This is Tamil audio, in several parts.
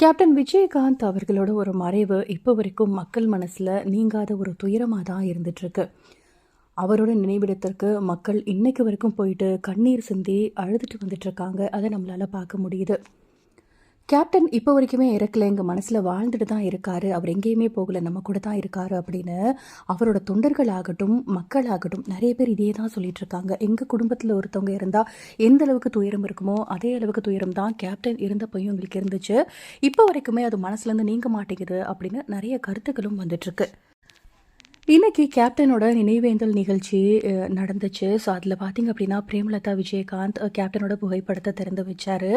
கேப்டன் விஜயகாந்த் அவர்களோட ஒரு மறைவு இப்போ வரைக்கும் மக்கள் மனசில் நீங்காத ஒரு துயரமாக தான் இருந்துகிட்ருக்கு அவரோட நினைவிடத்திற்கு மக்கள் இன்னைக்கு வரைக்கும் போயிட்டு கண்ணீர் சிந்தி அழுதுட்டு வந்துட்டுருக்காங்க. அதை நம்மளால் பார்க்க முடியுது. கேப்டன் இப்போ வரைக்குமே இறக்கல. எங்கள் மனசில் வாழ்ந்துட்டு தான் இருக்காரு. அவர் எங்கேயுமே போகல. நம்ம கூட தான் இருக்காரு அப்படின்னு அவரோட தொண்டர்களாகட்டும் மக்களாகட்டும் நிறைய பேர் இதே தான் சொல்லிட்டு இருக்காங்க. எங்கள் குடும்பத்தில் ஒருத்தவங்க இருந்தால் எந்த அளவுக்கு துயரம் இருக்குமோ அதே அளவுக்கு துயரம் தான் கேப்டன் இருந்தப்பையும் எங்களுக்கு இருந்துச்சு. இப்போ வரைக்குமே அது மனசுலேருந்து நீங்க மாட்டேங்குது அப்படின்னு நிறைய கருத்துக்களும் வந்துட்டுருக்கு இன்னைக்கு கேப்டனோட நினைவேந்தல் நிகழ்ச்சி நடந்துச்சு. ஸோ அதில் பார்த்தீங்க அப்படின்னா பிரேமலதா விஜயகாந்த் கேப்டனோட புகைப்படத்தை திறந்து வச்சார்.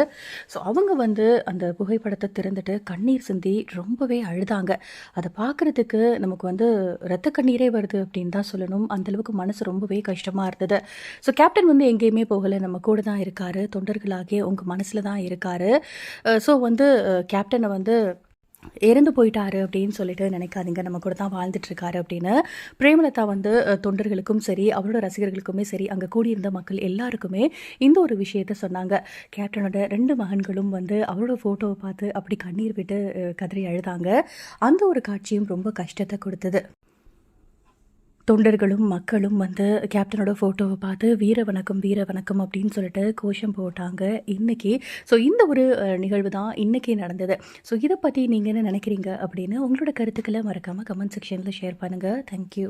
ஸோ அவங்க வந்து அந்த புகைப்படத்தை திறந்துட்டு கண்ணீர் சிந்தி ரொம்பவே அழுதாங்க. அதை பார்க்குறதுக்கு நமக்கு வந்து ரத்த கண்ணீரே வருது அப்படின்னு தான் சொல்லணும். அந்த அளவுக்கு மனசு ரொம்பவே கஷ்டமாக இருந்தது. ஸோ கேப்டன் வந்து எங்கேயுமே போகலை. நம்ம கூட தான் இருக்காரு. தொண்டர்களாகிய உங்கள் மனசில் தான் இருக்காரு. ஸோ வந்து கேப்டனை வந்து இறந்து போயிட்டாரு அப்படின்னு சொல்லிட்டு நினைக்காதீங்க. நம்ம கூட தான் வாழ்ந்துட்டு இருக்காரு அப்படின்னு பிரேமலதா வந்து தொண்டர்களுக்கும் சரி அவரோட ரசிகர்களுக்குமே சரி அங்கே கூடியிருந்த மக்கள் எல்லாருக்குமே இந்த ஒரு விஷயத்த சொன்னாங்க. கேப்டனோட ரெண்டு மகன்களும் வந்து அவரோட ஃபோட்டோவை பார்த்து அப்படி கண்ணீர் விட்டு கதறி அழுதாங்க. அந்த ஒரு காட்சியும் ரொம்ப கஷ்டத்தை கொடுத்தது. தொண்டர்களும் மக்களும் வந்து கேப்டனோட ஃபோட்டோவை பார்த்து வீர வணக்கம் வீர வணக்கம் அப்படின்னு சொல்லிட்டு கோஷம் போட்டாங்க. இன்னைக்கு ஸோ இந்த ஒரு நிகழ்வு தான் இன்னைக்கு நடந்தது. ஸோ இதை பற்றி நீங்கள் என்ன நினைக்கிறீங்க அப்படின்னு உங்களோட கருத்துக்களை மறக்காமல் கமெண்ட் செக்ஷனில் ஷேர் பண்ணுங்கள் தேங்க்யூ